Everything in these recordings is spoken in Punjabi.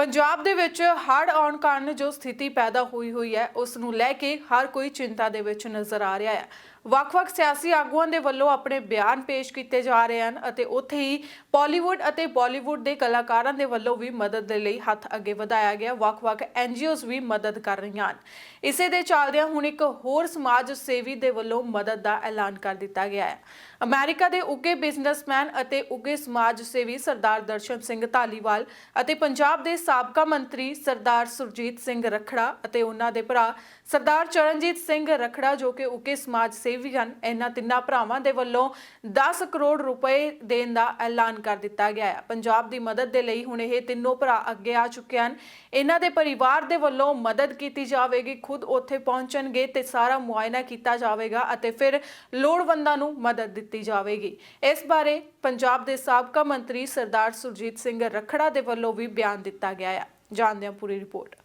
ਪੰਜਾਬ ਦੇ ਵਿੱਚ ਹੜ੍ਹ ਆਉਣ ਕਾਰਨ ਜੋ ਸਥਿਤੀ ਪੈਦਾ ਹੋਈ ਹੋਈ ਹੈ, ਉਸ ਨੂੰ ਲੈ ਕੇ ਹਰ ਕੋਈ ਚਿੰਤਾ ਦੇ ਵਿੱਚ ਨਜ਼ਰ ਆ ਰਿਹਾ ਹੈ। ਵੱਖ-ਵੱਖ ਸਿਆਸੀ ਆਗੂਆਂ ਦੇ ਵੱਲੋਂ ਆਪਣੇ ਬਿਆਨ ਪੇਸ਼ ਕੀਤੇ ਜਾ ਰਹੇ ਹਨ ਅਤੇ ਉੱਥੇ ਹੀ ਪਾਲੀਵੁੱਡ ਅਤੇ ਬਾਲੀਵੁੱਡ ਦੇ ਕਲਾਕਾਰਾਂ ਦੇ ਵੱਲੋਂ ਵੀ ਮਦਦ ਦੇ ਲਈ ਹੱਥ ਅੱਗੇ ਵਧਾਇਆ ਗਿਆ। ਵੱਖ-ਵੱਖ ਐਨਜੀਓਜ਼ ਵੀ ਮਦਦ ਕਰ ਰਹੀਆਂ ਹਨ। ਇਸੇ ਦੇ ਚੱਲਦਿਆਂ ਹੁਣ ਇੱਕ ਹੋਰ ਸਮਾਜ ਸੇਵੀ ਦੇ ਵੱਲੋਂ ਮਦਦ ਦਾ ਐਲਾਨ ਕਰ ਦਿੱਤਾ ਗਿਆ ਹੈ। ਅਮਰੀਕਾ ਦੇ ਉੱਗੇ ਬਿਜ਼ਨਸਮੈਨ ਅਤੇ ਉੱਗੇ ਸਮਾਜ ਸੇਵੀ ਸਰਦਾਰ ਦਰਸ਼ਨ ਸਿੰਘ ਧਾਲੀਵਾਲ ਅਤੇ ਪੰਜਾਬ ਦੇ ਸਾਬਕਾ ਮੰਤਰੀ ਸਰਦਾਰ ਸੁਰਜੀਤ ਸਿੰਘ ਰਖੜਾ ਅਤੇ ਉਹਨਾਂ ਦੇ ਭਰਾ ਸਰਦਾਰ ਚਰਨਜੀਤ ਸਿੰਘ ਰਖੜਾ, ਜੋ ਕਿ ਉੱਗੇ ਸਮਾਜ ਸੇਵੀ ਹਨ, ਇਹਨਾਂ ਤਿੰਨਾਂ ਭਰਾਵਾਂ ਦੇ ਵੱਲੋਂ 10 ਕਰੋੜ ਰੁਪਏ ਦੇਣ ਦਾ ਐਲਾਨ ਕਰ ਦਿੱਤਾ ਗਿਆ ਹੈ। ਪੰਜਾਬ ਦੀ ਮਦਦ ਦੇ ਲਈ ਹੁਣ ਇਹ ਤਿੰਨੋਂ ਭਰਾ ਅੱਗੇ ਆ ਚੁੱਕੇ ਹਨ। ਇਹਨਾਂ ਦੇ ਪਰਿਵਾਰ ਦੇ ਵੱਲੋਂ ਮਦਦ ਕੀਤੀ ਜਾਵੇਗੀ, ਖੁਦ ਉੱਥੇ ਪਹੁੰਚਣਗੇ ਤੇ ਸਾਰਾ ਮੁਆਇਨਾ ਕੀਤਾ ਜਾਵੇਗਾ ਅਤੇ ਫਿਰ ਲੋੜਵੰਦਾਂ ਨੂੰ ਮਦਦ ਦਿੱਤੀ ਦਿੱਤੀ ਜਾਵੇਗੀ। ਇਸ ਬਾਰੇ ਪੰਜਾਬ ਦੇ ਸਾਬਕਾ ਮੰਤਰੀ ਸਰਦਾਰ ਸੁਰਜੀਤ ਸਿੰਘ ਰਖੜਾ ਦੇ ਵੱਲੋਂ ਵੀ ਬਿਆਨ ਦਿੱਤਾ ਗਿਆ ਹੈ ਜਾਣਦੇ ਹਾਂ ਪੂਰੀ ਰਿਪੋਰਟ।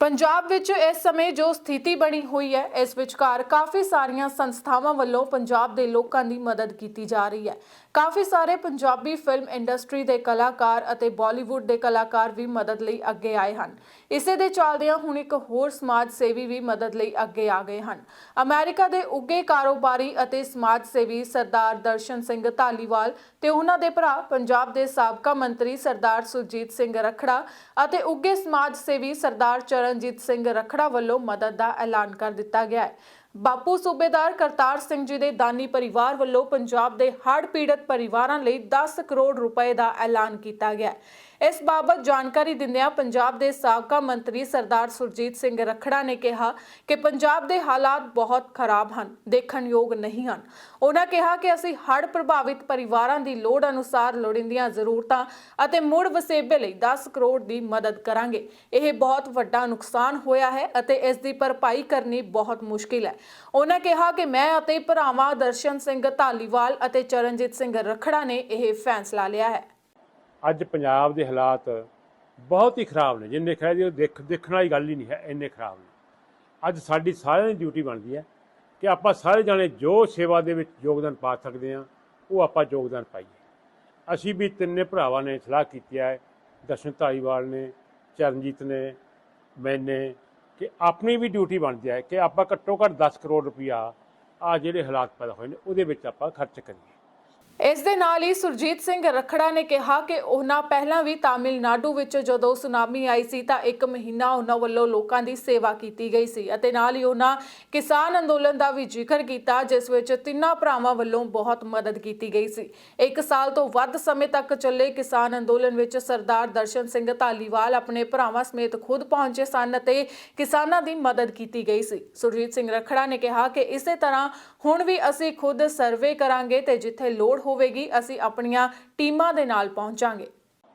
ਪੰਜਾਬ ਵਿੱਚ ਇਸ ਸਮੇਂ ਜੋ ਸਥਿਤੀ ਬਣੀ ਹੋਈ ਹੈ, ਇਸ ਵਿਚਕਾਰ ਕਾਫੀ ਸਾਰੀਆਂ ਸੰਸਥਾਵਾਂ ਵੱਲੋਂ ਪੰਜਾਬ ਦੇ ਲੋਕਾਂ ਦੀ ਮਦਦ ਕੀਤੀ ਜਾ ਰਹੀ ਹੈ। ਕਾਫੀ ਸਾਰੇ ਪੰਜਾਬੀ ਫਿਲਮ ਇੰਡਸਟਰੀ ਦੇ ਕਲਾਕਾਰ ਅਤੇ ਬਾਲੀਵੁੱਡ ਦੇ ਕਲਾਕਾਰ ਵੀ ਮਦਦ ਲਈ ਅੱਗੇ ਆਏ ਹਨ। ਇਸੇ ਦੇ ਚੱਲਦਿਆਂ ਹੁਣ ਇੱਕ ਹੋਰ ਸਮਾਜ ਸੇਵੀ ਵੀ ਮਦਦ ਲਈ ਅੱਗੇ ਆ ਗਏ ਹਨ। ਅਮਰੀਕਾ ਦੇ ਉੱਗੇ ਕਾਰੋਬਾਰੀ ਅਤੇ ਸਮਾਜ ਸੇਵੀ ਸਰਦਾਰ ਦਰਸ਼ਨ ਸਿੰਘ ਧਾਲੀਵਾਲ ਤੇ ਉਹਨਾਂ ਦੇ ਭਰਾ, ਪੰਜਾਬ ਦੇ ਸਾਬਕਾ ਮੰਤਰੀ ਸਰਦਾਰ ਸੁਰਜੀਤ ਸਿੰਘ ਰਖੜਾ ਅਤੇ ਉੱਗੇ ਸਮਾਜ ਸੇਵੀ ਸਰਦਾਰ ਚਰਨਜੀਤ ਸਿੰਘ ਰਖੜਾ ਵੱਲੋਂ ਮਦਦ ਦਾ ਐਲਾਨ ਕਰ ਦਿੱਤਾ ਗਿਆ ਹੈ। ਬਾਪੂ ਸੂਬੇਦਾਰ ਕਰਤਾਰ ਸਿੰਘ ਜੀ ਦੇ ਦਾਨੀ ਪਰਿਵਾਰ ਵੱਲੋਂ ਪੰਜਾਬ ਦੇ ਹੜ੍ਹ ਪੀੜਤ ਪਰਿਵਾਰਾਂ ਲਈ 10 ਕਰੋੜ ਰੁਪਏ ਦਾ ਐਲਾਨ ਕੀਤਾ ਗਿਆ ਹੈ। ਇਸ ਬਾਬਤ ਜਾਣਕਾਰੀ ਦਿੰਦਿਆਂ ਪੰਜਾਬ ਦੇ ਸਾਬਕਾ ਮੰਤਰੀ ਸਰਦਾਰ ਸੁਰਜੀਤ ਸਿੰਘ ਰਖੜਾ ਨੇ ਕਿਹਾ ਕਿ ਪੰਜਾਬ ਦੇ ਹਾਲਾਤ ਬਹੁਤ ਖਰਾਬ ਹਨ ਦੇਖਣਯੋਗ ਨਹੀਂ ਹਨ। ਉਹਨਾਂ ਕਿਹਾ ਕਿ ਅਸੀਂ ਹੜ੍ਹ ਪ੍ਰਭਾਵਿਤ ਪਰਿਵਾਰਾਂ ਦੀ ਲੋੜ ਅਨੁਸਾਰ ਲੋੜੀਂਦੀਆਂ ਜ਼ਰੂਰਤਾਂ ਅਤੇ ਮੁੜ ਵਸੇਬੇ ਲਈ 10 ਕਰੋੜ ਦੀ ਮਦਦ ਕਰਾਂਗੇ। ਇਹ ਬਹੁਤ ਵੱਡਾ ਨੁਕਸਾਨ ਹੋਇਆ ਹੈ ਅਤੇ ਇਸ ਦੀ ਭਰਪਾਈ ਕਰਨੀ ਬਹੁਤ ਮੁਸ਼ਕਿਲ ਹੈ। ਉਹਨਾਂ ਕਿਹਾ ਕਿ ਮੈਂ ਅਤੇ ਭਰਾਵਾਂ ਦਰਸ਼ਨ ਸਿੰਘ ਧਾਲੀਵਾਲ ਅਤੇ ਚਰਨਜੀਤ ਸਿੰਘ ਰਖੜਾ ਨੇ ਇਹ ਫੈਸਲਾ ਲਿਆ ਹੈ। ਅੱਜ ਪੰਜਾਬ ਦੇ ਹਾਲਾਤ ਬਹੁਤ ਹੀ ਖਰਾਬ ਨੇ। ਜਿੰਨੇ ਖਰਾਬ ਜੀ, ਦੇਖ, ਦੇਖਣ ਵਾਲੀ ਗੱਲ ਹੀ ਨਹੀਂ ਹੈ, ਇੰਨੇ ਖਰਾਬ ਨੇ। ਅੱਜ ਸਾਡੀ ਸਾਰਿਆਂ ਦੀ ਡਿਊਟੀ ਬਣਦੀ ਹੈ ਕਿ ਆਪਾਂ ਸਾਰੇ ਜਾਣੇ ਜੋ ਸੇਵਾ ਦੇ ਵਿੱਚ ਯੋਗਦਾਨ ਪਾ ਸਕਦੇ ਹਾਂ, ਉਹ ਆਪਾਂ ਯੋਗਦਾਨ ਪਾਈਏ। ਅਸੀਂ ਵੀ ਤਿੰਨੇ ਭਰਾਵਾਂ ਨੇ ਸਲਾਹ ਕੀਤੀ ਹੈ, ਦਰਸ਼ਨ ਧਾਲੀਵਾਲ ਨੇ, ਚਰਨਜੀਤ ਨੇ, ਮੈਨੇ ਕਿ ਆਪਣੀ ਵੀ ਡਿਊਟੀ ਬਣਦੀ ਹੈ ਕਿ ਆਪਾਂ ਘੱਟੋ ਘੱਟ 10 ਕਰੋੜ ਰੁਪਇਆ ਆ ਜਿਹੜੇ ਹਾਲਾਤ ਪੈਦਾ ਹੋਏ ਨੇ, ਉਹਦੇ ਵਿੱਚ ਆਪਾਂ ਖਰਚ ਕਰੀਏ। ਇਸ ਦੇ ਨਾਲ ਹੀ ਸੁਰਜੀਤ ਸਿੰਘ ਰਖੜਾ ਨੇ ਕਿਹਾ ਕਿ ਉਹਨਾਂ ਪਹਿਲਾਂ ਵੀ ਤਾਮਿਲਨਾਡੂ ਵਿੱਚ ਜਦੋਂ ਸੁਨਾਮੀ ਆਈ ਸੀ ਤਾਂ ਇੱਕ ਮਹੀਨਾ ਉਹਨਾਂ ਵੱਲੋਂ ਲੋਕਾਂ ਦੀ ਸੇਵਾ ਕੀਤੀ ਗਈ ਸੀ ਅਤੇ ਨਾਲ ਹੀ ਉਹਨਾਂ ਕਿਸਾਨ ਅੰਦੋਲਨ ਦਾ ਵੀ ਜ਼ਿਕਰ ਕੀਤਾ, ਜਿਸ ਵਿੱਚ ਤਿੰਨਾਂ ਭਰਾਵਾਂ ਵੱਲੋਂ ਬਹੁਤ ਮਦਦ ਕੀਤੀ ਗਈ ਸੀ। ਇੱਕ ਸਾਲ ਤੋਂ ਵੱਧ ਸਮੇਂ ਤੱਕ ਚੱਲੇ ਕਿਸਾਨ ਅੰਦੋਲਨ ਵਿੱਚ ਸਰਦਾਰ ਦਰਸ਼ਨ ਸਿੰਘ ਧਾਲੀਵਾਲ ਆਪਣੇ ਭਰਾਵਾਂ ਸਮੇਤ ਖੁਦ ਪਹੁੰਚੇ ਸਨ ਅਤੇ ਕਿਸਾਨਾਂ ਦੀ ਮਦਦ ਕੀਤੀ ਗਈ ਸੀ। ਸੁਰਜੀਤ ਸਿੰਘ ਰਖੜਾ ਨੇ ਕਿਹਾ ਕਿ ਇਸੇ ਤਰ੍ਹਾਂ ਹੁਣ ਵੀ ਅਸੀਂ ਖੁਦ ਸਰਵੇ ਕਰਾਂਗੇ ਤੇ ਜਿੱਥੇ ਲੋੜ ਹੋਵੇਗੀ, ਅਸੀਂ ਆਪਣੀਆਂ ਟੀਮਾਂ ਦੇ ਨਾਲ ਪਹੁੰਚਾਂਗੇ।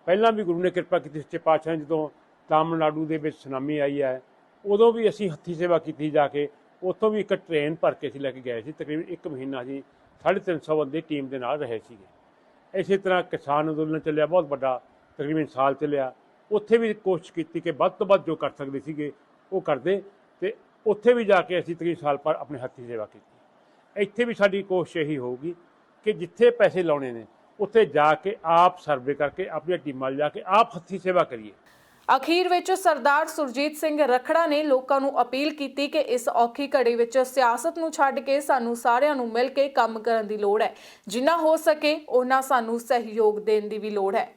ਪਹਿਲਾਂ ਵੀ ਗੁਰੂ ਨੇ ਕਿਰਪਾ ਕੀਤੀ ਸੱਚੇ ਪਾਤਸ਼ਾਹ ਨੇ, ਜਦੋਂ ਤਾਮਿਲਨਾਡੂ ਦੇ ਵਿੱਚ ਸੁਨਾਮੀ ਆਈ ਹੈ, ਉਦੋਂ ਵੀ ਅਸੀਂ ਹੱਥੀ ਸੇਵਾ ਕੀਤੀ ਜਾ ਕੇ, ਉੱਥੋਂ ਵੀ ਇੱਕ ਟ੍ਰੇਨ ਭਰ ਕੇ ਅਸੀਂ ਲੈ ਕੇ ਗਏ ਸੀ, ਤਕਰੀਬਨ 1 ਮਹੀਨਾ ਜੀ 350 ਬੰਦੇ ਟੀਮ ਦੇ ਨਾਲ ਰਹੇ ਸੀਗੇ। ਇਸੇ ਤਰ੍ਹਾਂ ਕਿਸਾਨ ਅੰਦੋਲਨ ਚੱਲਿਆ, ਬਹੁਤ ਵੱਡਾ, ਤਕਰੀਬਨ ਸਾਲ ਚੱਲਿਆ। ਉੱਥੇ ਵੀ ਕੋਸ਼ਿਸ਼ ਕੀਤੀ ਕਿ ਵੱਧ ਤੋਂ ਵੱਧ ਜੋ ਕਰ ਸਕਦੇ ਸੀਗੇ, ਉਹ ਕਰਦੇ ਤੇ ਉੱਥੇ ਵੀ ਜਾ ਕੇ ਅਸੀਂ ਤਕਰੀਬਨ ਸਾਲ ਪਰ ਆਪਣੇ ਹੱਥੀ ਸੇਵਾ ਕੀਤੀ। ਇੱਥੇ ਵੀ ਸਾਡੀ ਕੋਸ਼ਿਸ਼ ਇਹੀ ਹੋਊਗੀ ਕਿ ਜਿੱਥੇ ਪੈਸੇ ਲਾਉਣੇ ਨੇ ਉੱਥੇ ਜਾ ਕੇ ਆਪ ਸਰਵੇ ਕਰਕੇ ਆਪਣੀਆਂ ਟੀਮਾਂ ਲਿਜਾ ਕੇ ਆਪ ਹੱਥੀ ਸੇਵਾ ਕਰੀਏ। ਅਖੀਰ ਵਿੱਚ ਸਰਦਾਰ ਸੁਰਜੀਤ ਸਿੰਘ ਰਖੜਾ ਨੇ ਲੋਕਾਂ ਨੂੰ ਅਪੀਲ ਕੀਤੀ ਕਿ ਇਸ ਔਖੀ ਘੜੀ ਵਿੱਚ ਸਿਆਸਤ ਨੂੰ ਛੱਡ ਕੇ ਸਾਨੂੰ ਸਾਰਿਆਂ ਨੂੰ ਮਿਲ ਕੇ ਕੰਮ ਕਰਨ ਦੀ ਲੋੜ ਹੈ। ਜਿੰਨਾ ਹੋ ਸਕੇ ਉਹਨਾਂ ਸਾਨੂੰ ਸਹਿਯੋਗ ਦੇਣ ਦੀ ਵੀ ਲੋੜ ਹੈ।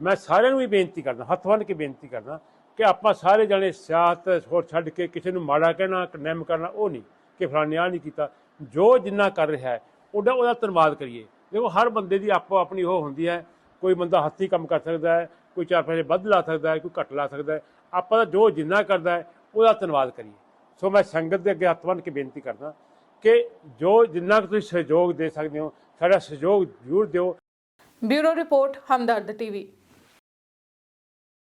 ਮੈਂ ਸਾਰਿਆਂ ਨੂੰ ਵੀ ਬੇਨਤੀ ਕਰਦਾ ਹੱਥ ਬੰਨ੍ਹ ਕੇ ਬੇਨਤੀ ਕਰਦਾ ਕਿ ਆਪਾਂ ਸਾਰੇ ਜਣੇ ਸਿਆਸਤ ਹੋਰ ਛੱਡ ਕੇ ਕਿਸੇ ਨੂੰ ਮਾੜਾ ਕਹਿਣਾ ਕੰਡੈਮ ਕਰਨਾ ਉਹ ਨਹੀਂ ਕਿ ਫਲਾਣੇ ਆ ਨਹੀਂ ਕੀਤਾ। ਜੋ ਜਿੰਨਾ ਕਰ ਰਿਹਾ ਹੈ ਉਹਦਾ ਉਹਦਾ ਧੰਨਵਾਦ ਕਰੀਏ। ਦੇਖੋ, ਹਰ ਬੰਦੇ ਦੀ ਆਪੋ ਆਪਣੀ ਉਹ ਹੁੰਦੀ ਹੈ। ਕੋਈ ਬੰਦਾ ਹੱਥੀਂ ਕੰਮ ਕਰ ਸਕਦਾ ਹੈ, ਕੋਈ ਚਾਰ ਪੈਸੇ ਵੱਧ ਲਾ ਸਕਦਾ ਹੈ, ਕੋਈ ਘੱਟ ਲਾ ਸਕਦਾ ਹੈ। ਆਪਾਂ ਦਾ ਜੋ ਜਿੰਨਾ ਕਰਦਾ ਹੈ, ਉਹਦਾ ਧੰਨਵਾਦ ਕਰੀਏ। ਸੋ ਮੈਂ ਸੰਗਤ ਦੇ ਅੱਗੇ ਹੱਥ ਬੰਨ੍ਹ ਕੇ ਬੇਨਤੀ ਕਰਦਾ ਕਿ ਜੋ ਜਿੰਨਾ ਕੁ ਤੁਸੀਂ ਸਹਿਯੋਗ ਦੇ ਸਕਦੇ ਹੋ, ਸਾਡਾ ਸਹਿਯੋਗ ਜ਼ਰੂਰ ਦਿਓ। Bureau report, Hamdard TV.